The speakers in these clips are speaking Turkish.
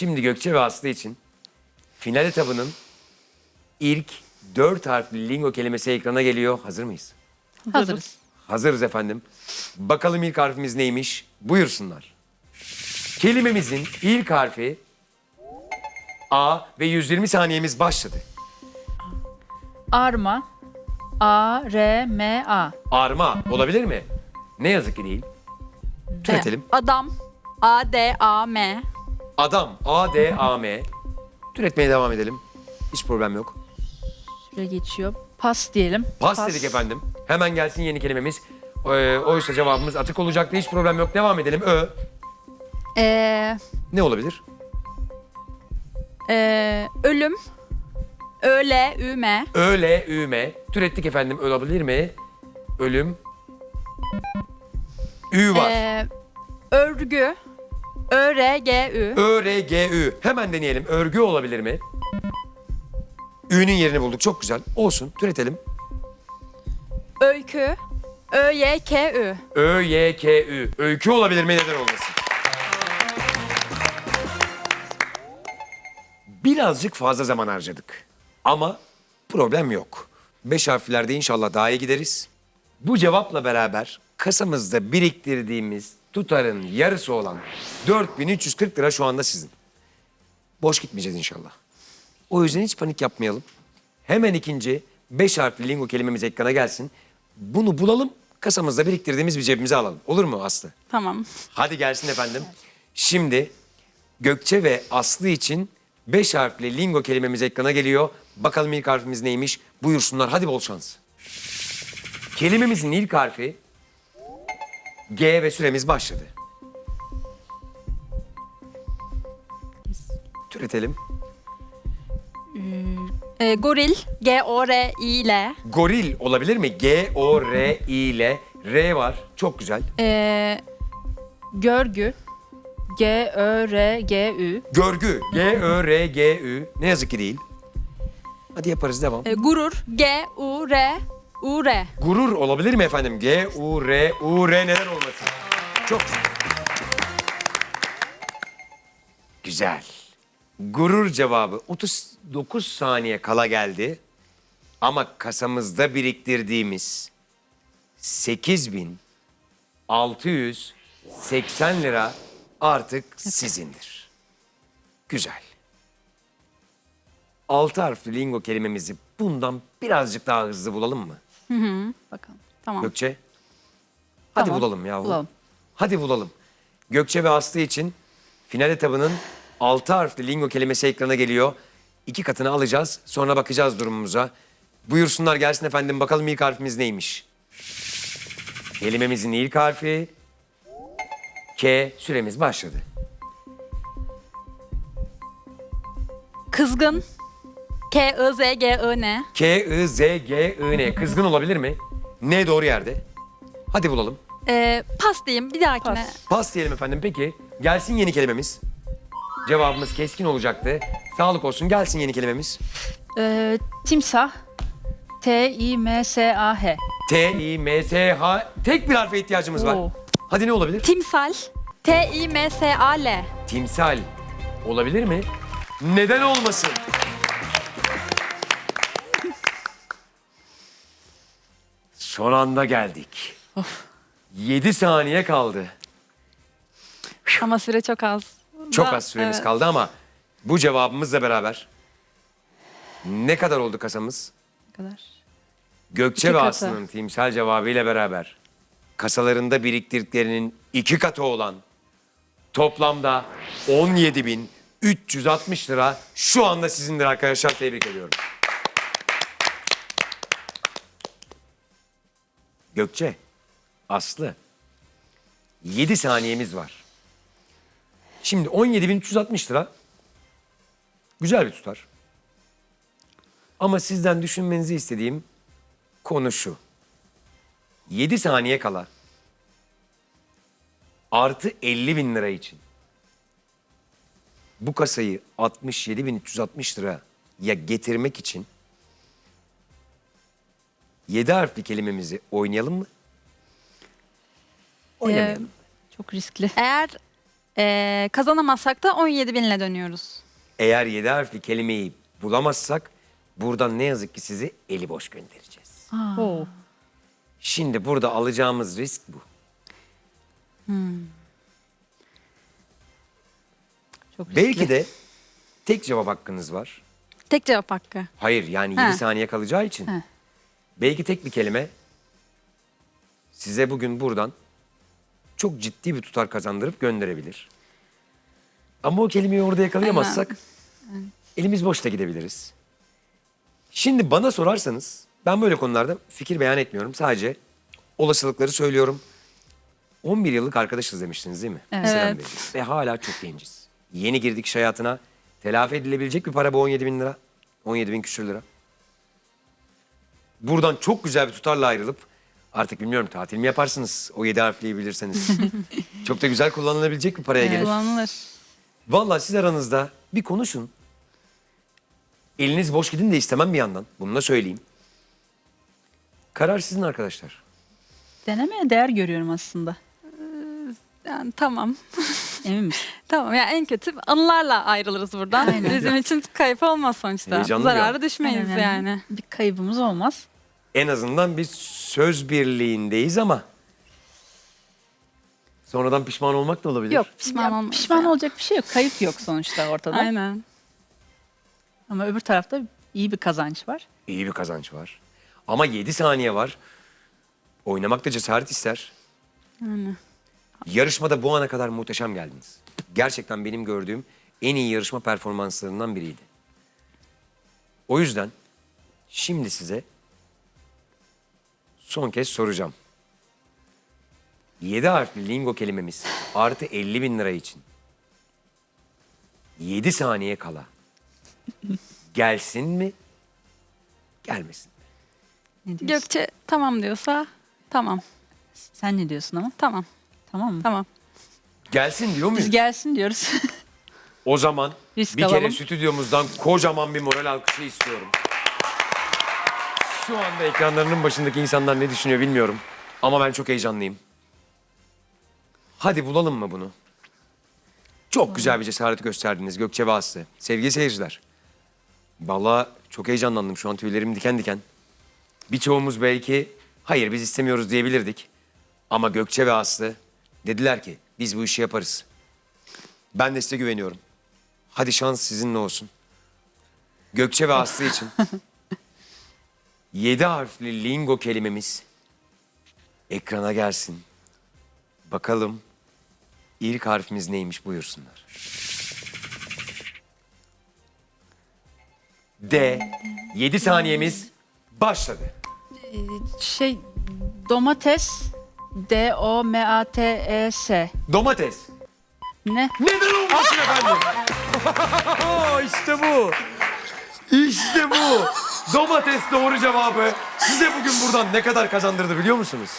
Şimdi Gökçe ve Aslı için final etabının ilk dört harfli lingo kelimesi ekrana geliyor. Hazır mıyız? Hazırız. Hazırız efendim. Bakalım ilk harfimiz neymiş? Buyursunlar. Kelimemizin ilk harfi A ve 120 saniyemiz başladı. Arma. A, R, M, A. Arma olabilir mi? Ne yazık ki değil. Türetelim. Adam. A D A M. Adam A D A M. Türetmeye devam edelim. Hiç problem yok. Süre geçiyor. Pas diyelim. Pas, dedik efendim. Hemen gelsin yeni kelimemiz. Ee, oysa cevabımız atık olacaktı. Hiç problem yok. Devam edelim. Ö. Ee, Ne olabilir? e, ölüm. Öle Ü M. Öyle üme. Türettik efendim. Olabilir mi? Ölüm. Ü var. Ee, örgü. Ö R G Ü. Ö, R, G, Ü. Hemen deneyelim. Örgü olabilir mi? Ü'nün yerini bulduk. Çok güzel. Olsun. Türetelim. Öykü. Ö Y K Ü. Ö, Y, K, Ü. Öykü olabilir mi? Neden olmasın? Birazcık fazla zaman harcadık. Ama problem yok. Beş harflerde inşallah daha iyi gideriz. Bu cevapla beraber kasamızda biriktirdiğimiz tutarın yarısı olan 4340 lira şu anda sizin. Boş gitmeyeceğiz inşallah. O yüzden hiç panik yapmayalım. Hemen ikinci beş harfli lingo kelimemiz ekrana gelsin. Bunu bulalım, kasamızda biriktirdiğimiz bir cebimize alalım. Olur mu Aslı? Tamam. Hadi gelsin efendim. Şimdi Gökçe ve Aslı için beş harfli lingo kelimemiz ekrana geliyor. Bakalım ilk harfimiz neymiş? Buyursunlar. Hadi bol şans. Kelimemizin ilk harfi G ve süremiz başladı. Türetelim. Ee, goril. G O R I L. Goril olabilir mi? G, O, R, I ile R var. Çok güzel. Ee, Görgü. G, Ö, R, G, Ü. Görgü. G, Ö, R, G, Ü. Ne yazık ki değil. Hadi yaparız devam. e, gurur. G U R U R. Gurur olabilir mi efendim? G, U, R, U, R neden olmasın? Çok güzel. Güzel. Gurur cevabı 39 saniye kala geldi. Ama kasamızda biriktirdiğimiz 8680 lira artık sizindir. Güzel. Altı harfli lingo kelimemizi bundan birazcık daha hızlı bulalım mı? Bakalım. Tamam. Gökçe. Hadi Tamam, bulalım yahu. bulalım. Hadi bulalım. Gökçe ve Aslı için final etabının altı harfli lingo kelimesi ekrana geliyor. İki katını alacağız. Sonra bakacağız durumumuza. Buyursunlar gelsin efendim. Bakalım ilk harfimiz neymiş? Kelimemizin ilk harfi K. Süremiz başladı. Kızgın. K I Z G I N. K, I, Z, G, I, N. Kızgın olabilir mi? N doğru yerde. Hadi bulalım. Ee, pas diyeyim bir dahakine. Pas. Pas diyelim efendim. Peki gelsin yeni kelimemiz. Cevabımız keskin olacaktı. Sağlık olsun gelsin yeni kelimemiz. Ee, timsah. T, I, M, S, A, H. T, I, M, S, H. Tek bir harfe ihtiyacımız var. Oo. Hadi ne olabilir? Timsal. T I M S A L. Timsal. Olabilir mi? Neden olmasın? Son anda geldik. 7 saniye kaldı. Ama süre çok az. Çok az süremiz evet. kaldı ama bu cevabımızla beraber ne kadar oldu kasamız? Ne kadar? Gökçe İki ve. Aslı'nın timsal cevabıyla beraber kasalarında biriktirdiklerinin iki katı olan toplamda 17.360 lira şu anda sizindir arkadaşlar. Tebrik ediyorum. Gökçe, Aslı 7 saniyemiz var. Şimdi 17.360 lira güzel bir tutar. Ama sizden düşünmenizi istediğim konu şu. 7 saniye kala artı 50 bin lira için bu kasayı 67.360 liraya getirmek için 7 harfli kelimemizi oynayalım mı? Ee, Oynamayalım. çok riskli. Eğer Ee, kazanamazsak da 17 binle dönüyoruz. Eğer yedi harfli kelimeyi bulamazsak buradan ne yazık ki sizi eli boş göndereceğiz. Oo. Şimdi burada alacağımız risk bu. Çok riskli. Belki de tek cevap hakkınız var. Tek cevap hakkı. Hayır yani 7 He. saniye kalacağı için. He. Belki tek bir kelime size bugün buradan çok ciddi bir tutar kazandırıp gönderebilir. Ama o kelimeyi orada yakalayamazsak elimiz boşta gidebiliriz. Şimdi bana sorarsanız ben böyle konularda fikir beyan etmiyorum. Sadece olasılıkları söylüyorum. 11 yıllık arkadaşız demiştiniz değil mi? Evet. Selam Evet. Bey. Ve hala çok genciz. Yeni girdik iş hayatına. Telafi edilebilecek bir para bu 17 bin lira. 17 bin küsür lira. Buradan çok güzel bir tutarla ayrılıp artık bilmiyorum tatil mi yaparsınız o 7 harfliyi bilirseniz. çok da güzel kullanılabilecek bir paraya gelir. Kullanılır. Vallahi siz aranızda bir konuşun. Eliniz boş gidin de istemem bir yandan. Bunu da söyleyeyim. Karar sizin arkadaşlar. Denemeye değer görüyorum aslında. Yani tamam. Emin misin? Tamam yani en kötü anılarla ayrılırız buradan. Aynen. Bizim için kayıp olmaz sonuçta. Heyecanlı Zararı bir düşmeyiz Aynen. yani. Bir kaybımız olmaz. En azından biz söz birliğindeyiz ama sonradan pişman olmak da olabilir. Yok pişman Ya, olmayız. pişman yani. olacak bir şey yok. Kayıp yok sonuçta ortada. Aynen. Ama öbür tarafta iyi bir kazanç var. İyi bir kazanç var. Ama 7 saniye var. Oynamak da cesaret ister. Aynen. Yarışmada bu ana kadar muhteşem geldiniz. Gerçekten benim gördüğüm en iyi yarışma performanslarından biriydi. O yüzden şimdi size son kez soracağım. 7 harfli lingo kelimemiz artı 50 bin lira için 7 saniye kala gelsin mi gelmesin mi? Ne diyorsun? Gökçe tamam diyorsa tamam. Sen ne diyorsun ama? Tamam. Tamam mı? Tamam. Gelsin diyor muyuz? Biz gelsin diyoruz. O zaman Risk bir kere alalım. stüdyomuzdan kocaman bir moral alkışı istiyorum. Şu anda ekranlarının başındaki insanlar ne düşünüyor bilmiyorum. Ama ben çok heyecanlıyım. Hadi bulalım mı bunu? Çok güzel bir cesaret gösterdiniz Gökçe ve Aslı. Sevgili seyirciler. Vallahi çok heyecanlandım şu an tüylerim diken diken. Birçoğumuz belki hayır biz istemiyoruz diyebilirdik. Ama Gökçe ve Aslı dediler ki biz bu işi yaparız. Ben de size güveniyorum. Hadi şans sizinle olsun. Gökçe ve Aslı için. Yedi harfli lingo kelimemiz ekrana gelsin. Bakalım ilk harfimiz neymiş buyursunlar. D. Yedi saniyemiz başladı. şey domates D O M A T E S. Domates. Ne? Neden olmasın efendim? işte bu. İşte bu. Domates doğru cevabı. Size bugün buradan ne kadar kazandırdı biliyor musunuz?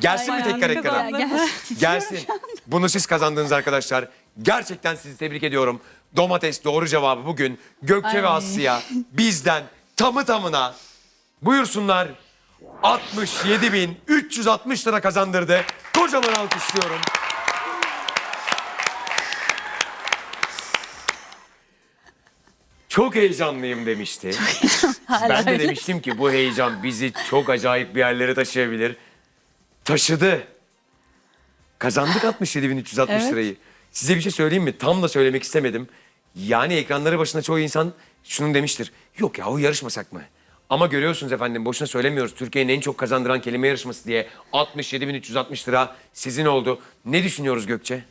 Gelsin mi tekrar ekrana? Gelsin. Gelsin. Bunu siz kazandınız arkadaşlar. Gerçekten sizi tebrik ediyorum. Domates doğru cevabı bugün Gökçe ve Ay. Aslı'ya bizden tamı tamına buyursunlar 67.360 lira kazandırdı. Kocaman alkışlıyorum. Çok heyecanlıyım demişti. ben de demiştim ki bu heyecan bizi çok acayip bir yerlere taşıyabilir. Taşıdı. Kazandık 67.360 Evet. lirayı. Size bir şey söyleyeyim mi? Tam da söylemek istemedim. Yani ekranları başında çoğu insan şunu demiştir. Yok ya o yarışmasak mı? Ama görüyorsunuz efendim boşuna söylemiyoruz. Türkiye'nin en çok kazandıran kelime yarışması diye 67.360 lira sizin oldu. Ne düşünüyoruz Gökçe?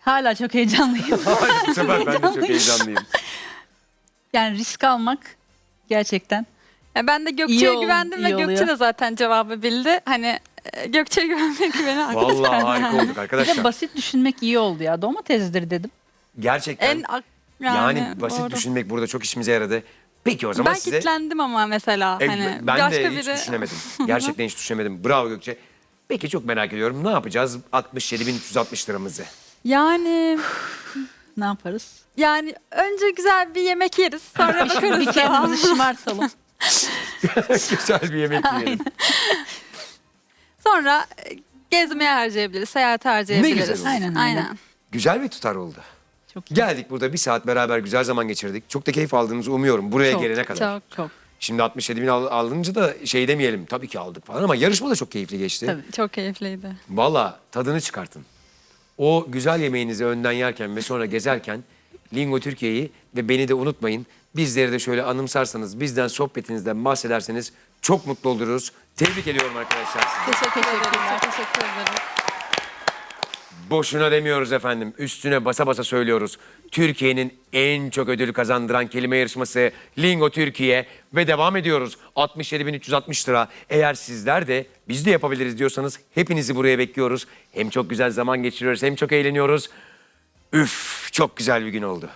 Hala çok heyecanlıyım. Bu sefer ben de çok heyecanlıyım. yani risk almak gerçekten. Ya ben de İyi Gökçe'ye ol- güvendim ve iyi oluyor. Gökçe de zaten cevabı bildi. Hani e, Gökçe'ye güvenmek beni haklı. Vallahi harika olduk Bir de arkadaşlar. basit düşünmek iyi oldu ya. Domatesdir dedim. Gerçekten En ak- yani, yani, basit doğru. düşünmek burada çok işimize yaradı. Peki o zaman Ben size... kitlendim ama mesela E, hani ben başka de hiç biri düşünemedim. Gerçekten hiç düşünemedim. Bravo Gökçe. Peki çok merak ediyorum. Ne yapacağız 67.360 liramızı? yani Ne yaparız? yani önce güzel bir yemek yeriz sonra bir bakarız kendimizi devamına. şımartalım. Güzel bir yemek yiyelim. Sonra e, Gezmeye harcayabiliriz, seyahate harcayabiliriz. güzel olur. Aynen. Aynen. Güzel bir tutar oldu. Çok iyi. Geldik burada bir saat beraber güzel zaman geçirdik. Çok da keyif aldığınızı umuyorum buraya Çok, gelene kadar. Çok. Çok. Şimdi 67 bin al- alınca da şey demeyelim tabii ki aldık falan ama yarışma da çok keyifli geçti. Tabii. Çok keyifliydi. Valla tadını çıkartın. O güzel yemeğinizi önden yerken ve sonra gezerken Lingo Türkiye'yi ve beni de unutmayın. Bizleri de şöyle anımsarsanız, bizden sohbetinizden bahsederseniz çok mutlu oluruz. Tebrik ediyorum arkadaşlar sizi. Teşekkür ederim. Teşekkür ederim. Boşuna demiyoruz efendim. Üstüne basa basa söylüyoruz. Türkiye'nin en çok ödül kazandıran kelime yarışması Lingo Türkiye ve devam ediyoruz. 67.360 lira. Eğer sizler de biz de yapabiliriz diyorsanız hepinizi buraya bekliyoruz. Hem çok güzel zaman geçiriyoruz hem çok eğleniyoruz. Üf çok güzel bir gün oldu.